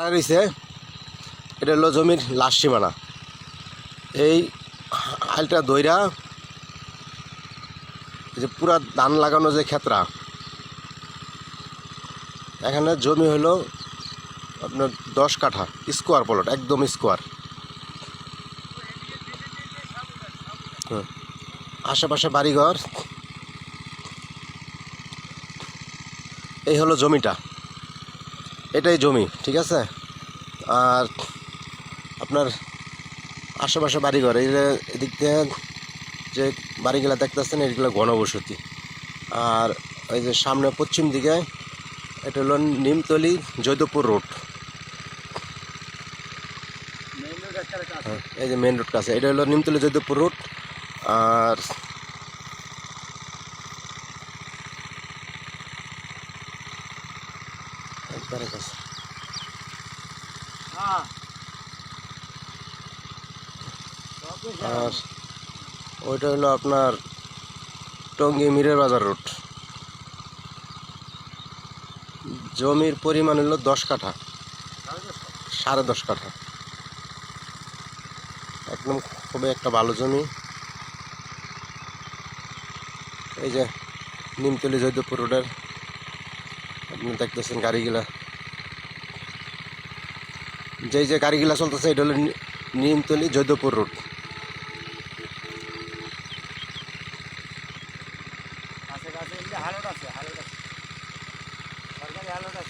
রয়েছে এটা হলো জমির লাশ সীমানা। এই আলটা দইরা যে পুরা ধান লাগানো যে ক্ষেত্রা, এখানে জমি হলো আপনার দশ কাঠা, স্কোয়ার প্লট, একদম স্কোয়ার। হুম। আশেপাশে বাড়িঘর। এই হলো জমিটা। এটাই জমি ঠিক আছে? আর আপনার আশেপাশে বাড়িঘর এই এদিক থেকে যে বাড়িগুলো দেখতেছেন এগুলো ঘনবসতি। আর ওই যে সামনে পশ্চিম দিকে এটা হলো নিমতলি জৈদপুর রোড। হ্যাঁ, এই যে মেন রোড কাছে এটা হলো নিমতলি জৈদপুর রোড। আর একবারে কাছে আর ওইটা হলো আপনার টঙ্গী মিরের বাজার রোড। জমির পরিমাণ হলো দশ কাঠা। সাড়ে দশ কাঠা। একদম খুবই একটা ভালো জমি। এই যে নিমতলি জয়দেবপুর রোডের। আপনি দেখতেছেন গাড়িগুলা। যে যে গাড়িগুলা চলতেছে, এটা হলো নিমতলি জয়দেবপুর রোড আছে আছে হালট আছে হালট আছে। সরকারি হালট আছে।